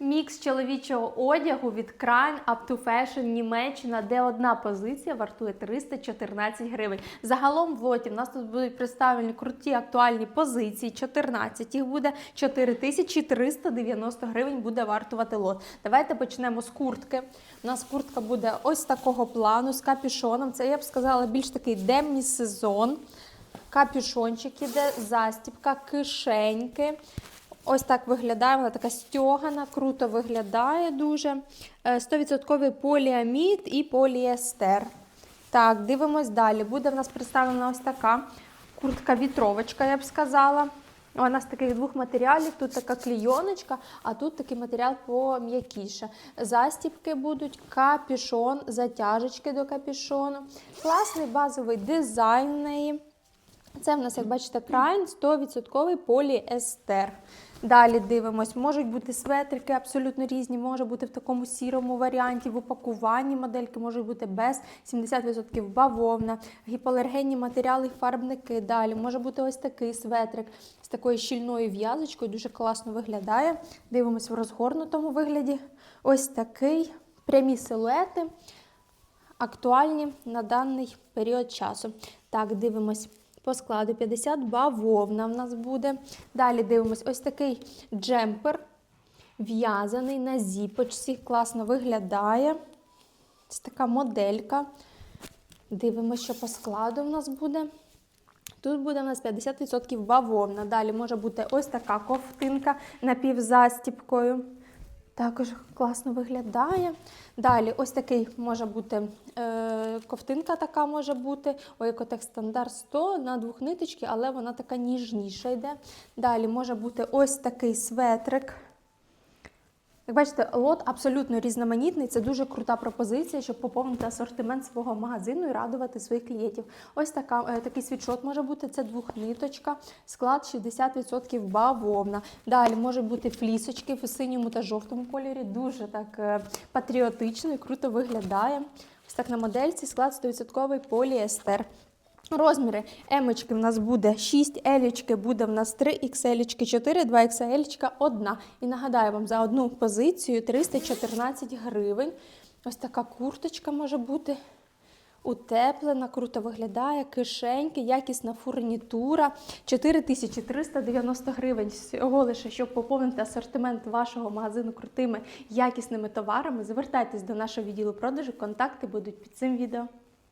Мікс чоловічого одягу від Crime Up to Fashion Німеччина, де одна позиція вартує 314 гривень. Загалом в лоті в нас тут будуть представлені круті актуальні позиції. 14 їх буде 4390 гривень буде вартувати лот. Давайте почнемо з куртки. У нас куртка буде ось такого плану з капюшоном. Це я б сказала більш такий демні сезон. Капюшончик іде, застіпка, кишеньки. Ось так виглядає, вона така стьогана, круто виглядає дуже. Е, 100% поліамід і поліестер. Так, дивимось далі. Буде в нас представлена ось така куртка-вітровочка, я б сказала. Вона з таких двох матеріалів. Тут така клійоночка, а тут такий матеріал пом'якіше. Застіпки будуть, капюшон, затяжечки до капюшону. Класний базовий дизайн неї. Це в нас, як бачите, крайн 100% поліестер. Далі дивимось, можуть бути светрики абсолютно різні, може бути в такому сірому варіанті, в упакуванні модельки можуть бути без 70% бавовна, гіпоалергенні матеріали, фарбники. Далі може бути ось такий светрик з такою щільною в'язочкою, дуже класно виглядає. Дивимось в розгорнутому вигляді. Ось такий прямі силуети актуальні на даний період часу. Так, дивимось по складу 50 бавовна в нас буде. Далі дивимось ось такий джемпер в'язаний на зіпочці. Класно виглядає. Ось така моделька. Дивимося, що по складу в нас буде. Тут буде в нас 50% бавовна. Далі може бути ось така ковтинка напівзастіпкою. Також класно виглядає. Далі, ось такий може бути е, ковтинка, така може бути. Ойкотек стандарт 100 на двох ниточки, але вона така ніжніша йде. Далі може бути ось такий светрик. Як бачите, лот абсолютно різноманітний. Це дуже крута пропозиція, щоб поповнити асортимент свого магазину і радувати своїх клієнтів. Ось така, е, такий світшот може бути. Це двохниточка, склад 60% бавовна. Далі може бути флісочки в синьому та жовтому кольорі. Дуже так е, патріотично і круто виглядає. Ось так на модельці склад 100% поліестер. Розміри емочки в нас буде 6, елічки буде в нас 3 XL, 4, 2 XL, 1. І нагадаю вам, за одну позицію 314 гривень. Ось така курточка може бути утеплена, круто виглядає, кишеньки, якісна фурнітура. 4390 гривень всього лише, щоб поповнити асортимент вашого магазину крутими якісними товарами. Звертайтесь до нашого відділу продажу, контакти будуть під цим відео.